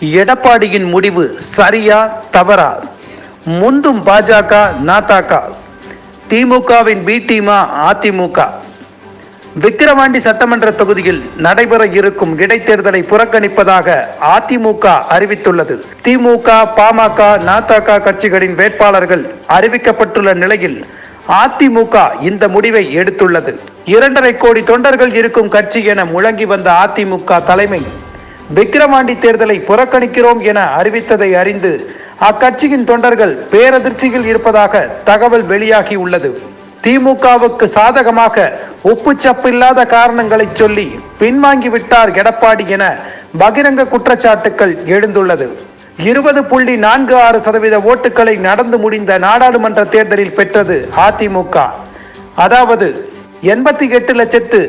எடப்பாடியின் முடிவு சரியா தவறா? முந்தும் பாஜக நாதாக திமுகவின் பி டீமா அதிமுக. விக்கிரவாண்டி சட்டமன்ற தொகுதியில் நடைபெற இருக்கும் இடைத்தேர்தலை புறக்கணிப்பதாக அதிமுக அறிவித்துள்ளது. திமுக பாமக நாதாக கட்சிகளின் வேட்பாளர்கள் அறிவிக்கப்பட்டுள்ள நிலையில் அதிமுக இந்த முடிவை எடுத்துள்ளது. இரண்டரை கோடி தொண்டர்கள் இருக்கும் கட்சி என முழங்கி வந்த அதிமுக தலைமை விக்கிரவாண்டி தேர்தலை புறக்கணிக்கிறோம் என அறிவித்ததை அறிந்து அக்கட்சியின் தொண்டர்கள் பேரதிர்ச்சியில் இருப்பதாக தகவல் வெளியாகி உள்ளது. திமுகவுக்கு சாதகமாக உப்புச்சப்பில்லாத காரணங்களை சொல்லி பின்வாங்கிவிட்டார் எடப்பாடி என பகிரங்க குற்றச்சாட்டுக்கள் எழுந்துள்ளது. இருபது புள்ளி நான்கு ஆறு சதவீத ஓட்டுகளை நடந்து முடிந்த நாடாளுமன்ற தேர்தலில் பெற்றது அதிமுக. அதாவது எண்பத்தி எட்டு லட்சத்து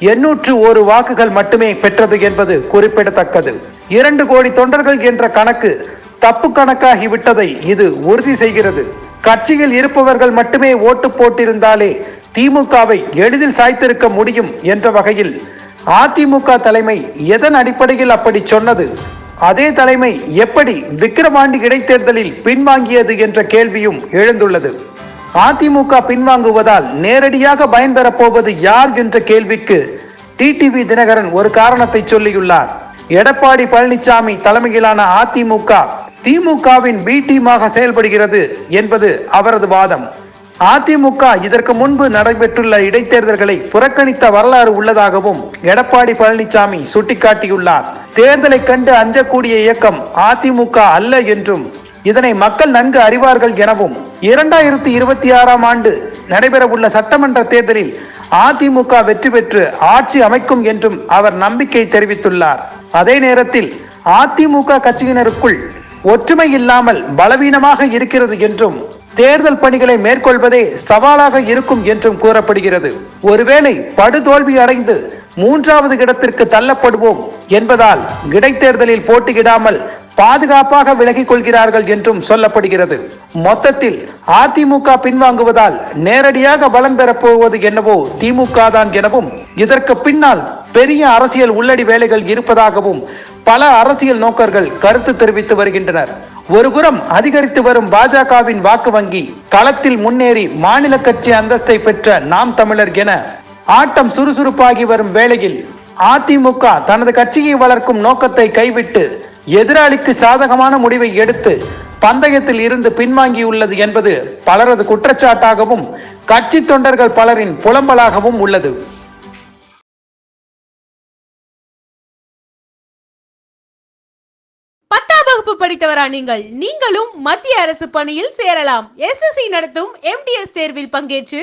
எண்ணூற்று ஒரு வாக்குகள் மட்டுமே பெற்றது என்பது குறிப்பிடத்தக்கது. இரண்டு கோடி தொண்டர்கள் என்ற கணக்கு தப்பு கணக்காகிவிட்டதை இது உறுதி செய்கிறது. கட்சியில் இருப்பவர்கள் மட்டுமே ஓட்டு போட்டிருந்தாலே திமுகவை எளிதில் சாய்த்திருக்க முடியும் என்ற வகையில் அதிமுக தலைமை எதன் அடிப்படையில் அப்படி சொன்னது? அதே தலைமை எப்படி விக்கிரவாண்டி இடைத்தேர்தலில் பின்வாங்கியது என்ற கேள்வியும் எழுந்துள்ளது. அதிமுக பின்வாங்குவதால் நேரடியாக பயன்பெறப்போவது யார் என்ற கேள்விக்கு டிடிவி தினகரன் ஒரு காரணத்தை சொல்லியுள்ளார். எடப்பாடி பழனிசாமி தலைமையிலான அதிமுக திமுகவின் பி டீமாக செயல்படுகிறது என்பது அவரது வாதம். அதிமுக இதற்கு முன்பு நடைபெற்றுள்ள இடைத்தேர்தல்களை புறக்கணித்த வரலாறு உள்ளதாகவும் எடப்பாடி பழனிசாமி சுட்டிக்காட்டியுள்ளார். தேர்தலை கண்டு அஞ்சக்கூடிய இயக்கம் அதிமுக அல்ல என்றும் இதனை மக்கள் நன்கு அறிவார்கள் எனவும் இரண்டாயிரத்தி இருபத்தி ஆறாம் ஆண்டு நடைபெறவுள்ள சட்டமன்ற தேர்தலில் அதிமுக வெற்றி பெற்று ஆட்சி அமைக்கும் என்றும் அவர் நம்பிக்கை தெரிவித்துள்ளார். அதே நேரத்தில் அதிமுக கட்சியினருக்குள் ஒற்றுமை இல்லாமல் பலவீனமாக இருக்கிறது என்றும் தேர்தல் பணிகளை மேற்கொள்வதே சவாலாக இருக்கும் என்றும் கூறப்படுகிறது. ஒருவேளை படுதோல்வி அடைந்து மூன்றாவது இடத்திற்கு தள்ளப்படுவோம் என்பதால் இடைத்தேர்தலில் போட்டியிடாமல் பாதுகாப்பாக விலகிக் கொள்கிறார்கள் என்றும் சொல்லப்படுகிறது. மொத்தத்தில் அதிமுக பின்வாங்குவதால் நேரடியாக பலம் பெறப்போவது என்னவோ திமுக தான் எனவும் இதற்கு பின்னால் பெரிய அரசியல் உள்ளடி வேலைகள் இருப்பதாகவும் பல அரசியல் நோக்கர்கள் கருத்து தெரிவித்து வருகின்றனர். ஒருபுறம் அதிகரித்து வரும் பாஜகவின் வாக்கு வங்கி களத்தில் முன்னேறி மாநில கட்சி அந்தஸ்தை பெற்ற நாம் தமிழர் என ஆட்டம் சுறுசுறுப்பாகி வரும் வேளையில் அதிமுக தனது கட்சியை வளர்க்கும் நோக்கத்தை கைவிட்டு எதிராளிக்கு சாதகமான முடிவை எடுத்து பந்தயத்தில் இருந்து பின்வாங்கியுள்ளது என்பது பலரது குற்றச்சாட்டாகவும் கட்சி தொண்டர்கள் பலரின் புலம்பலாகவும் உள்ளது. பத்தாம் வகுப்பு படித்தவரா நீங்கள்? நீங்களும் மத்திய அரசு பணியில் சேரலாம். எஸ்எஸ்சி நடத்தும் எம்டிஎஸ் தேர்வில் பங்கேற்று